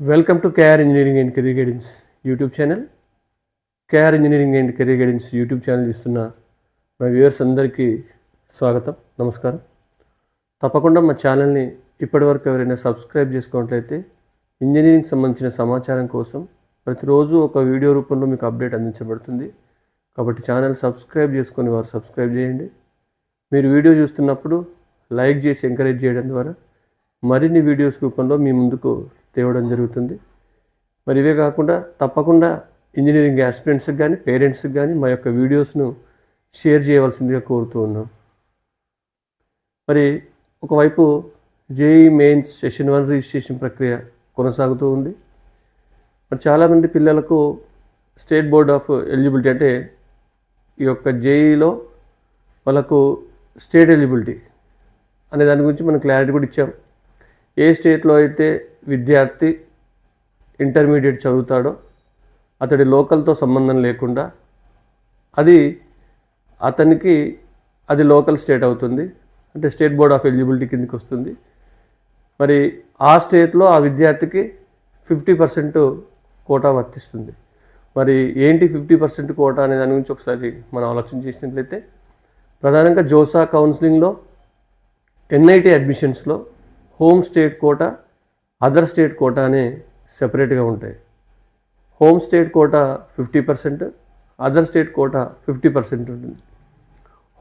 Welcome to KR engineering and career guidance YouTube channel KR engineering and career guidance YouTube channel ఇస్తున్న మా viewers అందరికీ స్వాగతం నమస్కారం. తప్పకుండా మా ఛానల్ని ఇప్పటివరకు ఎవరైనా సబ్స్క్రైబ్ చేసుకున్నట్లయితే ఇంజనీరింగ్ సంబంధించిన సమాచారం కోసం ప్రతిరోజు ఒక వీడియో రూపంలో మీకు అప్డేట్ అందించబడుతుంది. కాబట్టి ఛానల్ సబ్స్క్రైబ్ చేసుకొని వారు సబ్స్క్రైబ్ చేయండి. మీరు వీడియో చూస్తున్నప్పుడు లైక్ చేసి ఎంకరేజ్ చేయడం ద్వారా మరిన్ని వీడియోస్ రూపంలో మీ ముందుకు తేవడం జరుగుతుంది. మరి ఇవే కాకుండా తప్పకుండా ఇంజనీరింగ్ ఆస్పిరెంట్స్కి కానీ పేరెంట్స్కి కానీ మా యొక్క వీడియోస్ను షేర్ చేయవలసిందిగా కోరుతూ ఉన్నాం. మరి ఒకవైపు JEE mains session one registration ప్రక్రియ కొనసాగుతూ ఉంది. మరి చాలామంది పిల్లలకు స్టేట్ బోర్డ్ ఆఫ్ ఎలిజిబిలిటీ అంటే ఈ యొక్క జేఈలో వాళ్ళకు స్టేట్ ఎలిజిబిలిటీ అనే దాని గురించి మనం క్లారిటీ కూడా ఇచ్చాం. ఏ స్టేట్లో అయితే విద్యార్థి ఇంటర్మీడియట్ చదువుతాడో అతడి లోకల్తో సంబంధం లేకుండా అది అతనికి అది లోకల్ స్టేట్ అవుతుంది. అంటే స్టేట్ బోర్డ్ ఆఫ్ ఎలిజిబిలిటీ కిందకి వస్తుంది. మరి ఆ స్టేట్లో ఆ విద్యార్థికి ఫిఫ్టీ పర్సెంట్ కోటా వర్తిస్తుంది. మరి ఏంటి ఫిఫ్టీ పర్సెంట్ కోటా అనే దాని గురించి ఒకసారి మనం ఆలోచన చేసినట్లయితే ప్రధానంగా జోసా కౌన్సిలింగ్లో NIT అడ్మిషన్స్లో home state quota other state quota అనే సెపరేట్గా ఉంటాయి. Home state quota fifty percent other state quota fifty percent ఉంటుంది.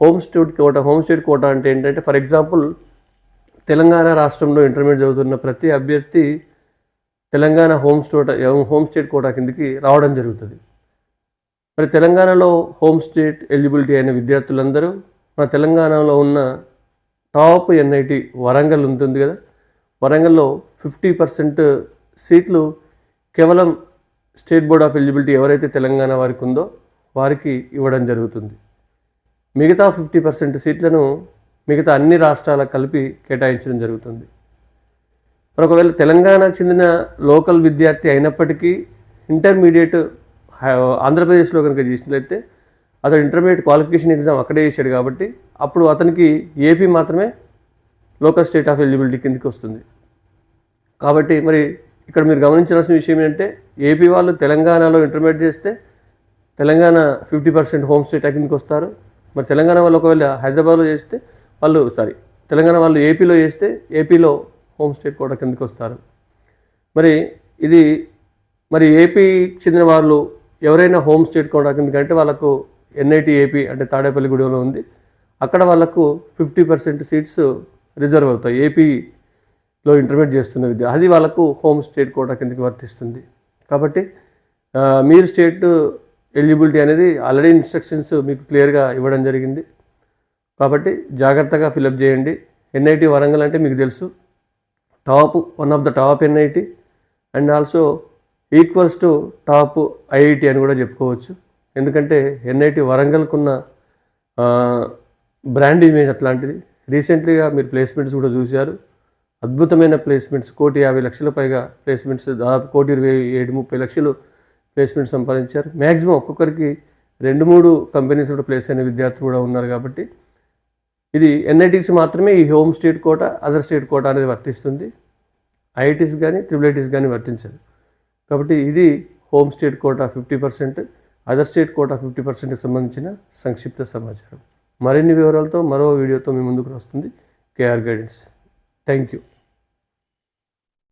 Home state quota home state quota అంటే ఏంటంటే ఫర్ ఎగ్జాంపుల్ తెలంగాణ రాష్ట్రంలో ఇంటర్మీడియట్ చదువుతున్న ప్రతి అభ్యర్థి Telangana home state home state quota కిందకి రావడం జరుగుతుంది. మరి తెలంగాణలో హోమ్ స్టేట్ ఎలిజిబిలిటీ అయిన విద్యార్థులందరూ మన తెలంగాణలో ఉన్న టాప్ ఎన్ఐటి వరంగల్ ఉంటుంది కదా వరంగల్లో ఫిఫ్టీ పర్సెంట్ సీట్లు కేవలం స్టేట్ బోర్డ్ ఆఫ్ ఎలిజిబిలిటీ ఎవరైతే తెలంగాణ వారికి ఉందో వారికి ఇవ్వడం జరుగుతుంది. మిగతా ఫిఫ్టీ పర్సెంట్ సీట్లను మిగతా అన్ని రాష్ట్రాలకు కలిపి కేటాయించడం జరుగుతుంది. ఒకవేళ తెలంగాణకు చెందిన లోకల్ విద్యార్థి అయినప్పటికీ ఇంటర్మీడియట్ హై- ఆంధ్రప్రదేశ్లో కనుక చేసినట్లయితే అతను ఇంటర్మీడియట్ క్వాలిఫికేషన్ ఎగ్జామ్ అక్కడే చేశాడు కాబట్టి అప్పుడు అతనికి ఏపీ మాత్రమే లోకల్ స్టేట్ ఆఫ్ ఎలిజిబిలిటీ కిందకి వస్తుంది. కాబట్టి మరి ఇక్కడ మీరు గమనించాల్సిన విషయం ఏంటంటే ఏపీ వాళ్ళు తెలంగాణలో ఇంటర్మీడియట్ చేస్తే Telangana fifty percent home state కిందకి వస్తారు. మరి తెలంగాణ వాళ్ళు ఒకవేళ హైదరాబాద్లో చేస్తే వాళ్ళు సారీ తెలంగాణ వాళ్ళు ఏపీలో చేస్తే ఏపీలో హోమ్ స్టేట్ కూడా కిందకి వస్తారు. మరి ఇది మరి ఏపీకి చెందిన వాళ్ళు ఎవరైనా హోమ్ స్టేట్ కూడా కిందకంటే వాళ్ళకు ఎన్ఐటి ఏపీ అంటే తాడేపల్లిగూడెంలో ఉంది. అక్కడ వాళ్ళకు ఫిఫ్టీ పర్సెంట్ సీట్స్ రిజర్వ్ అవుతాయి. ఏపీలో ఇంటర్మీడియట్ చేస్తున్న విద్య అది వాళ్ళకు హోమ్ స్టేట్ కోటా కిందకి వర్తిస్తుంది. కాబట్టి మీరు స్టేట్ ఎలిజిబిలిటీ అనేది ఆల్రెడీ ఇన్స్ట్రక్షన్స్ మీకు క్లియర్గా ఇవ్వడం జరిగింది. కాబట్టి జాగ్రత్తగా ఫిలప్ చేయండి. ఎన్ఐటి వరంగల్ అంటే మీకు తెలుసు. Top one of the top NIT. And also equals to top IIT అని కూడా చెప్పుకోవచ్చు. ఎందుకంటే ఎన్ఐటి వరంగల్కున్న బ్రాండ్ ఇమేజ్ అట్లాంటిది. రీసెంట్లీగా మీరు ప్లేస్మెంట్స్ కూడా చూశారు. అద్భుతమైన ప్లేస్మెంట్స్ కోటి యాభై లక్షల పైగా ప్లేస్మెంట్స్ దాదాపు కోటి ఇరవై ఏడు ముప్పై లక్షలు ప్లేస్మెంట్స్ సంపాదించారు. మ్యాక్సిమం ఒక్కొక్కరికి రెండు మూడు కంపెనీస్ కూడా ప్లేస్ అయిన విద్యార్థులు కూడా ఉన్నారు కాబట్టి ఇది ఎన్ఐటీస్ మాత్రమే ఈ home state quota other state quota అనేది వర్తిస్తుంది. ఐఐటీస్ కానీ ట్రిపుల్ ఐటీస్ కానీ వర్తించదు. కాబట్టి ఇది home state quota fifty percent other state quota fifty పర్సెంట్కి సంబంధించిన సంక్షిప్త సమాచారం. మరిన్ని వివరాలతో మరో వీడియోతో మీ ముందుకు వస్తుంది. KR guidance. Thank you